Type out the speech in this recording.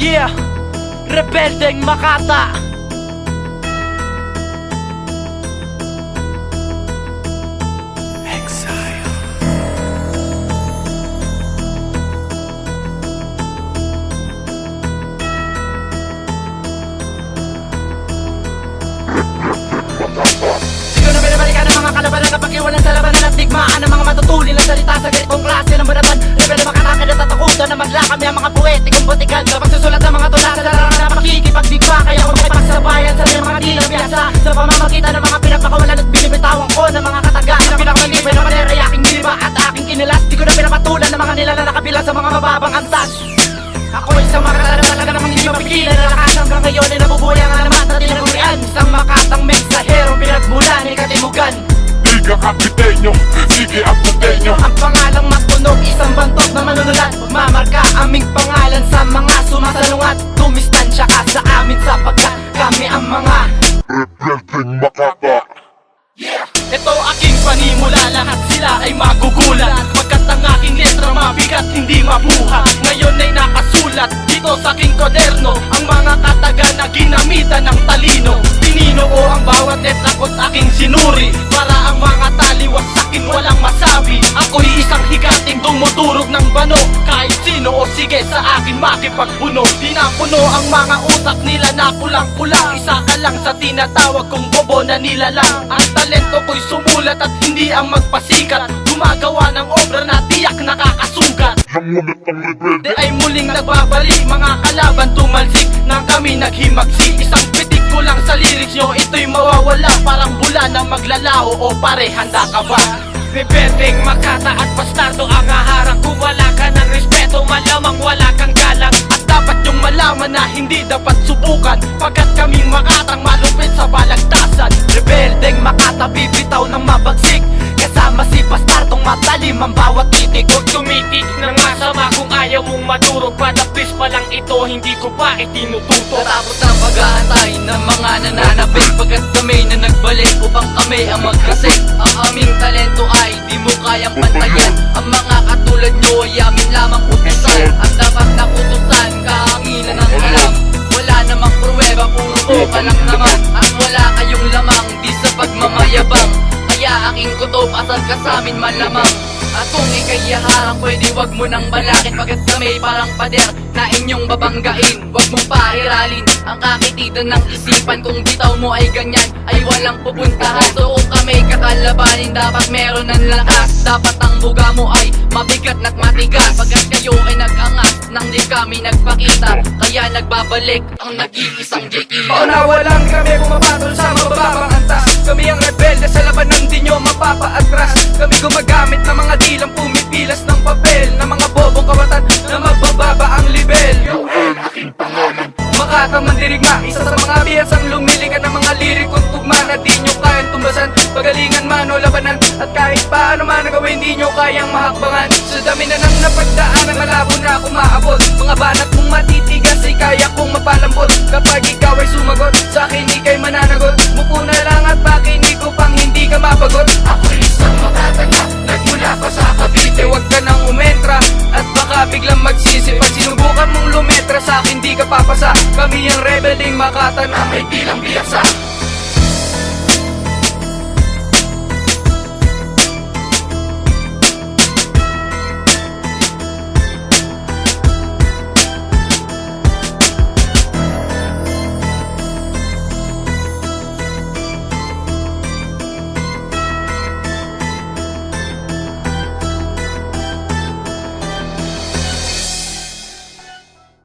Yeah, rebeldeng Makata. Exile Ikaw na binabalikan ng mga kalaban na napag-iwanan sa labanan at digmaan ng mga matutulin na salita sa ganitong klase ng baratan Rebelde makatake na tatakutan na magla kami ang mga poetikong butikan Sa pagsusulat ng mga tula. Sa larangan na makikipagdigma Kaya kung makipagsabayan sa mga di na biyasa Sa pamamagitan ng mga pinapakawalan at binibitawan ko ng mga katagaan Ang pinakamalibay na manera ay aking giniba at aking kinilas. Di ko na pinapatulan ng mga nila na nakabilang sa mga mababang antas. Ako isang makata na talaga namang hindi mapigilan. Nalakas hanggang ngayon ay nabubuhay ang alamat na tinagurian. Isang makatang mensahero pinagmulan ni Katimugan Liga Kapitenyo, sige Aputenyo Ang pangalang matunog, isang bantok na manunulat Magmamarka aming pangalan sa mga sumasalungat Tumistansya ka sa amin sapagkat kami ang mga Rebeldeng Makata. Ito aking panimula, lahat sila ay magugulat. Pagkat ang aking letra mabigat, hindi mabuhat. Ngayon ay nakasulat dito sa aking koderno Ang mga kataga na ginamitan ng tumuturog ng bano Kahit sino. O sige sa akin makipagpuno. Dinapuno ang mga utak nila na kulang-kulang Isa ka lang sa tinatawag kong bobo na nilalang. Ang talento ko'y sumulat at hindi ang magpasikat. Gumagawa ng obra na tiyak nakakasugat Ngunit ang rebelde Di ay muling nagbabalik Mga kalaban tumalsik. Nang kami naghimagsik Isang pitik ko lang sa lyrics nyo. Ito'y mawawala Parang bula na maglalao O pare handa ka ba? Rebeteng makata at bastardo ang haharang Kung wala ka ng respeto Malamang wala kang galang. At dapat yung malaman na hindi dapat subukan. Pagkat kaming makatang malupit sa balagtasan. Rebeldeng makata bibitaw ng mabagsik. Kasama si bastardong matalim ang bawat titik. Huwag tumitik na nga sama kung ayaw mong madurog Padapis pa lang ito, hindi ko pa itinututo. Natapos ang paghahantay ng mga nananapit Pagkat kami na nagbalik upang kami ang magkasik. Ang aming kutob, asal ka sa amin malamang. At kung ikay yaharang, pwede wag mo nang balakit. Pagkat kami parang pader na inyong babanggain? Wag mong pairalin ang kakititan ng isipan. Kung bitaw mo ay ganyan, ay walang pupuntahan. So kung kami kakalabanin, dapat meron ng lakas. Dapat ang buga mo ay mabigat na't matigas. Pagkat kayo ay nag-angas nang di kami nagpakita Kaya nagbabalik ang nag-iisang Paunawa lang kami pumapatol tumbasan, pagalingan man o labanan At kahit paano man ang gawin, di nyo kayang mahakbangan. Sa dami na nang napagdaanan, malabo na ako maabot. Mga banat mong matitigas ay kaya kong mapalambot. Kapag ikaw ay sumagot, sa akin ikay mananagot. Mupo na lang at pakinig ko pang hindi ka mapagot Ako isang matatanda, nagmula pa sa Cavite. Huwag ka nang umentra, at baka biglang magsisi. Pag sinubukan mong lumetra sa akin di ka papasa. Kami ang rebeling makata na may bilang biyasa